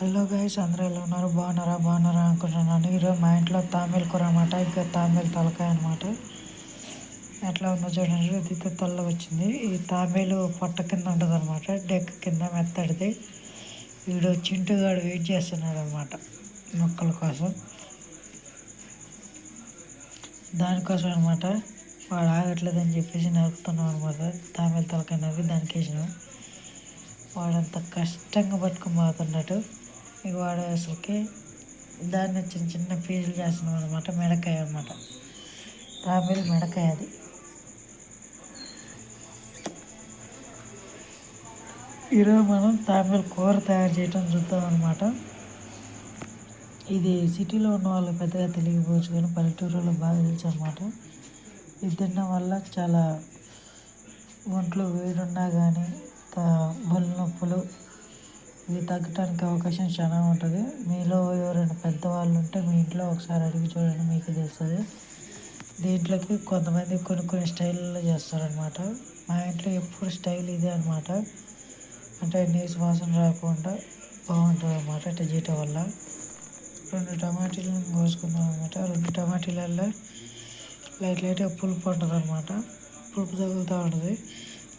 Hello guys అందరూ ఎలా ఉన్నారు? బాగున్నారా? బాగున్నారా అనుకుంటున్నాను ఈరోజు మా ఇంట్లో తామేలు కూర అనమాట ఇంకా తామిల్ తలకాయ అనమాట ఎట్లా ఉందో చూడండి. ఇది తెల్లగా వచ్చింది. ఈ తామిల్ పొట్ట కింద ఉంటుంది అనమాట డెక్ కింద మెత్తడిది. వీడు చింటుగాడు వెయిట్ చేస్తున్నాడు అనమాట మొక్కల కోసం. దానికోసం అనమాట వాడు ఆగట్లేదని చెప్పేసి నరుకుతున్నాం అనమాట తామేలు తలకాయ నవ్వి దానికి వేసినాం. వాడంత కష్టంగా పట్టుకుని పోతున్నట్టు ఇక వాడే అసలుకి దాన్ని చిన్న చిన్న పీజులు చేస్తున్నాం అనమాట మెడకాయ అనమాట తామేలు మెడకాయ అది. ఈరోజు మనం తామేలు కూర తయారు చేయటం చూద్దాం అనమాట ఇది సిటీలో ఉన్న వాళ్ళు పెద్దగా తెలియకపోవచ్చు కానీ పల్లెటూరులో బాగా తెలుసు అనమాట ఇది తినడం వల్ల చాలా ఒంట్లో వేడున్నా కానీ బొల్లు నొప్పులు ఇది తగ్గటానికి అవకాశం చాలా ఉంటుంది. మీలో ఎవరైనా పెద్దవాళ్ళు ఉంటే మీ ఇంట్లో ఒకసారి అడిగి చూడండి మీకు తెలుస్తుంది. దీంట్లోకి కొంతమంది కొన్ని కొన్ని స్టైల్లో చేస్తారనమాట మా ఇంట్లో ఎప్పుడు స్టైల్ ఇదే అనమాట అంటే నీసు వాసన రాకుండా బాగుంటుంది అనమాట ఇట్లా వల్ల. రెండు టమాటీలను కోసుకుందాం అనమాట రెండు టమాటీలల్లో లైట్ లైట్గా పులుపు ఉంటుంది అనమాట పులుపు తగులుతూ ఉంటుంది.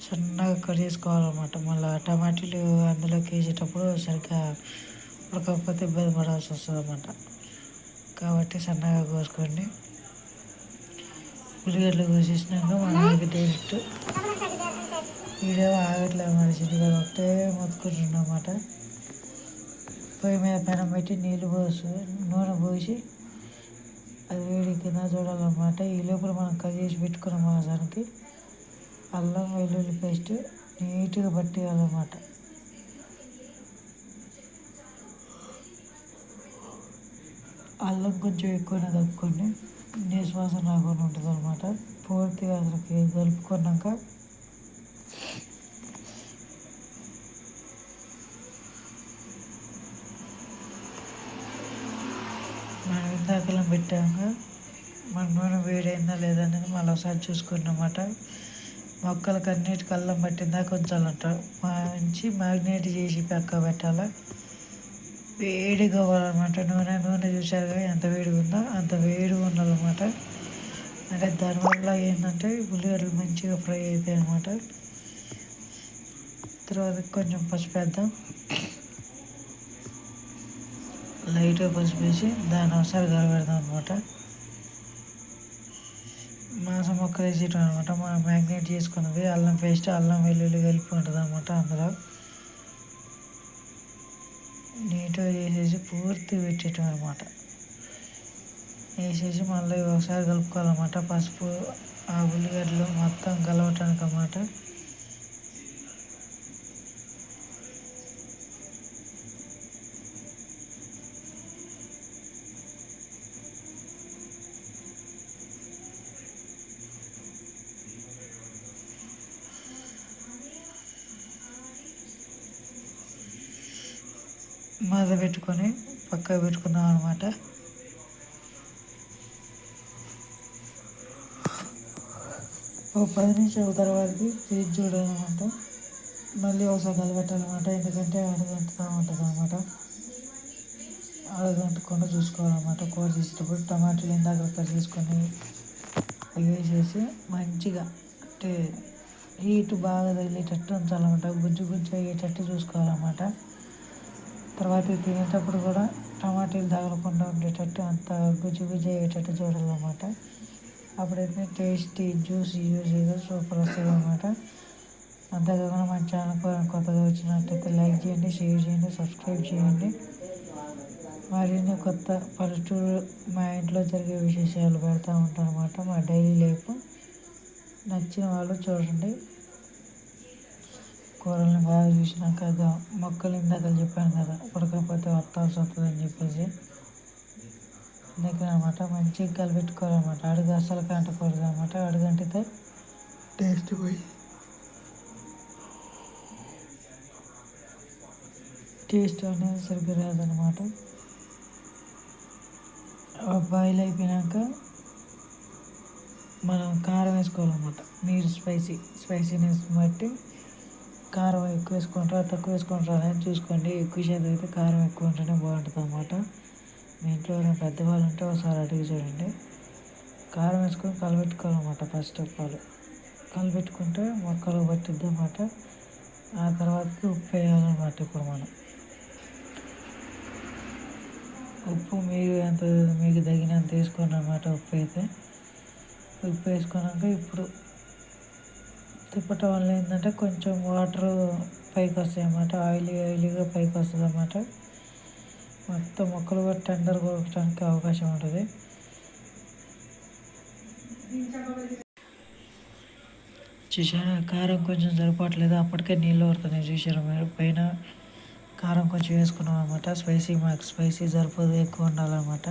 సన్నగా కట్ చేసుకోవాలన్నమాట. మళ్ళీ టమాటీలు అందులోకి వేసేటప్పుడు సరిగ్గా ఉడకపోతే ఇబ్బంది పడాల్సి వస్తుంది అన్నమాట కాబట్టి సన్నగా కోసుకోండి. ఉల్లిగడ్డలు కోసేసినాక మనకి డైరెక్ట్ వీడియో ఆగట్లేదు మరి చిన్నగా ఒకటే మొత్తుకుంటున్నమాట. పొయ్యి మీద పెనం పెట్టి నీళ్ళు పోసి నూనె పోసి అది వేడి కింద చూడాలన్నమాట. ఈ లోపల మనం కట్ చేసి పెట్టుకున్న మాసానికి అల్లం వెల్లుల్లి పేస్ట్ నీట్గా పట్టేయాలన్నమాట అల్లం కొంచెం ఎక్కువనే కలుపుకోండి నిశ్వాసం రాకుండా ఉంటుంది అనమాట పూర్తిగా అసలుకి కలుపుకున్నాక మనం ఇందాకలం పెట్టాక మన నూనె వేడైందా లేదా అనేది మళ్ళీ ఒకసారి చూసుకున్నమాట. మొక్కలకు అన్నిటికి అల్లం పట్టిందాక ఉంచాలంట మంచి మ్యాగ్నేట్ చేసి పక్క పెట్టాలి. వేడిగా కావాలన్నమాట నూనె నూనె చూసారుగా ఎంత వేడిగా ఉందో అంత వేడిగా ఉండాలన్నమాట. అంటే దానివల్ల ఏంటంటే ఉల్లిగడ్డలు మంచిగా ఫ్రై అవుతాయి అన్నమాట. తర్వాత కొంచెం పసుపు వేద్దాం. లైట్గా పసుపు వేసి దాని అవసరం కలబెడదాం అనమాట మాంసం మొక్కలు వేసేయటం అనమాట మనం మ్యాగ్నేట్ చేసుకున్నది అల్లం పేస్ట్ అల్లం వెల్లుల్లి కలిపి ఉంటుంది అనమాట అందులో. నీట్గా చేసేసి పూర్తి పెట్టేయటం అనమాట వేసేసి మళ్ళీ ఒకసారి కలుపుకోవాలన్నమాట. పసుపు ఆ ఉల్లిగడ్డలు మొత్తం కలవటానికి అన్నమాట మద పెట్టుకొని పక్క పెట్టుకున్నాం అనమాట ఒక పది నిమిషాల తర్వాతకి తీసి చూడాలన్నమాట. మళ్ళీ ఒకసారి కలబెట్టాలన్నమాట ఎందుకంటే అడగంటుతూ ఉంటుంది అనమాట అడగంటకుండా చూసుకోవాలన్నమాట. కూర చేసేటప్పుడు టమాటాలు ఇందాక కట్ చేసుకొని వేసేసి మంచిగా అంటే హీట్ బాగా తగిలేటట్టు ఉంచాలన్నమాట. గుజ్జు గుజ్జు అయ్యేటట్టు చూసుకోవాలన్నమాట. తర్వాత తినేటప్పుడు కూడా టమాటీలు తగలకుండా ఉండేటట్టు అంత గుజ్జు గుజ్జు అయ్యేటట్టు చూడాలన్నమాట. అప్పుడైతే టేస్టీ జ్యూసీ జ్యూసీగా సూపర్ వస్తుంది అనమాట అంతేకాకుండా మన ఛానల్ కొత్తగా వచ్చినట్టయితే లైక్ చేయండి షేర్ చేయండి సబ్స్క్రైబ్ చేయండి. మరిన్ని కొత్త పల్లెటూరు మా ఇంట్లో జరిగే విశేషాలు పెడతా ఉంటాను అనమాట మా డైలీ లైఫ్. నచ్చిన వాళ్ళు చూడండి. కూరల్ని బాగా చూసినాక మొక్కలు ఇందాక చెప్పాను కదా ఉడకపోతే వత్తాల్సి వస్తుందని చెప్పేసి అందుకని అనమాట మంచిగా కలిపెట్టుకోవాలన్నమాట. అడుగు అసలు కంటకూడదు అనమాట అడుగంటితే టేస్ట్ పోయి టేస్ట్ అనేది సరిగ్గా రాదనమాట బాయిల్ అయిపోయినాక మనం కారం వేసుకోవాలన్నమాట. మీరు స్పైసీ స్పైసీనెస్ బట్టి కారం ఎక్కువ వేసుకుంటారా తక్కువ వేసుకుంటారా అనేది చూసుకోండి. ఎక్కువ శాతం అయితే కారం ఎక్కువ ఉంటేనే బాగుంటుంది అనమాట మీ ఇంట్లో ఎవరైనా పెద్దవాళ్ళు ఉంటే ఒకసారి అడిగి చూడండి. కారం వేసుకొని కలబెట్టుకోవాలన్నమాట ఫస్ట్ ఆఫ్ ఆల్. కలబెట్టుకుంటే మొక్కలు పట్టిద్ది అన్నమాట. ఆ తర్వాతకి ఉప్పు వేయాలన్నమాట ఇప్పుడు మనం. ఉప్పు మీరు ఎంత మీకు తగినంత వేసుకోండి అన్నమాట ఉప్పు అయితే. ఉప్పు వేసుకున్నాక ఇప్పుడు తిప్పటం వల్ల ఏంటంటే కొంచెం వాటర్ పైకి వస్తాయి అన్నమాట ఆయిలీ ఆయిలీగా పైకి వస్తుంది అన్నమాట మొత్తం మొక్కలు కూడా టెండర్ కొట్టడానికి అవకాశం ఉంటుంది. చూసారా కారం కొంచెం సరిపోవట్లేదు. అప్పటికే నీళ్ళు పడుతున్నాయి చూసారా మీరు? పైన కారం కొంచెం వేసుకున్నాం అనమాట స్పైసీ మాకు స్పైసీ సరిపోదు ఎక్కువ ఉండాలన్నమాట.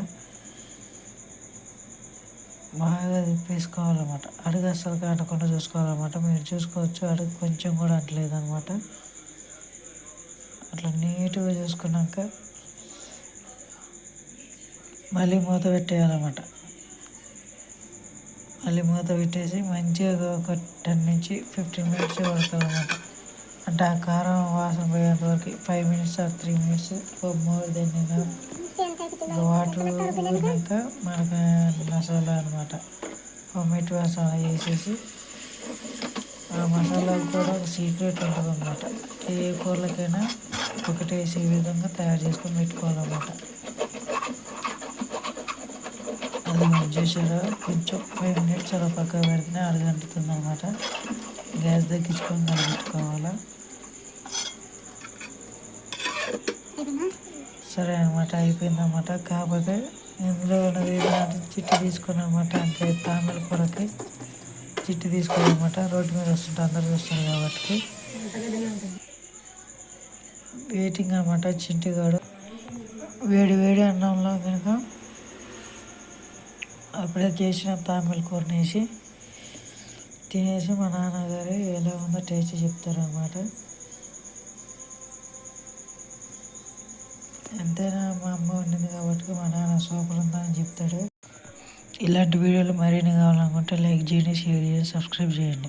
బాగా తిప్పేసుకోవాలన్నమాట. అడుగు అస్సలు కాటకుండా చూసుకోవాలన్నమాట. మీరు చూసుకోవచ్చు అడుగు కొంచెం కూడా అంటలేదు అనమాట అట్లా నీట్గా చూసుకున్నాక మళ్ళీ మూత పెట్టేయాలన్నమాట. మళ్ళీ మూత పెట్టేసి మంచిగా ఒక టెన్ నుంచి ఫిఫ్టీన్ మినిట్స్ పడుతుంది అంటే ఆ కారం వాసన పోయేంత వరకు five minutes or three minutes more then water ఊరినాక మనకు మసాలా అనమాట టొమాటో మసాలా వేసేసి ఆ మసాలా కూడా ఒక సీక్రెట్ ఉంటుంది అనమాట ఏ కూరలకైనా ఒకటేసే వేసే విధంగా తయారు చేసుకొని పెట్టుకోవాలన్నమాట. అది మనం చేసారా కొంచెం ఫైవ్ మినిట్స్ అలా పక్కన పెడితేనే అరగంటుతుంది అనమాట గ్యాస్ తగ్గించుకొని పెట్టుకోవాలా? సరే అనమాట అయిపోయిందన్నమాట కాకపోతే ఇందులో ఉన్నది ఏంటంటే చిట్టి తీసుకుని అనమాట అంటే తామిళ కూరకి చిట్టి తీసుకున్నమాట రోడ్డు మీద వస్తుంటే అందరు చూస్తారు కాబట్టి. వెయిటింగ్ అనమాట చింటిగాడు వేడి వేడి అన్నంలో కనుక అప్పుడే చేసిన తామిళ కూరని వేసి తినేసి మా నాన్నగారు ఎలా ఉందో టేస్ట్ చెప్తారనమాట ఎంతైనా మా అమ్మ వండింది కాబట్టి మా నాన్న సూపర్ ఉందని చెప్తాడు. ఇలాంటి వీడియోలు మరిన్ని కావాలనుకుంటే లైక్ చేయండి షేర్ చేయండి సబ్స్క్రైబ్ చేయండి.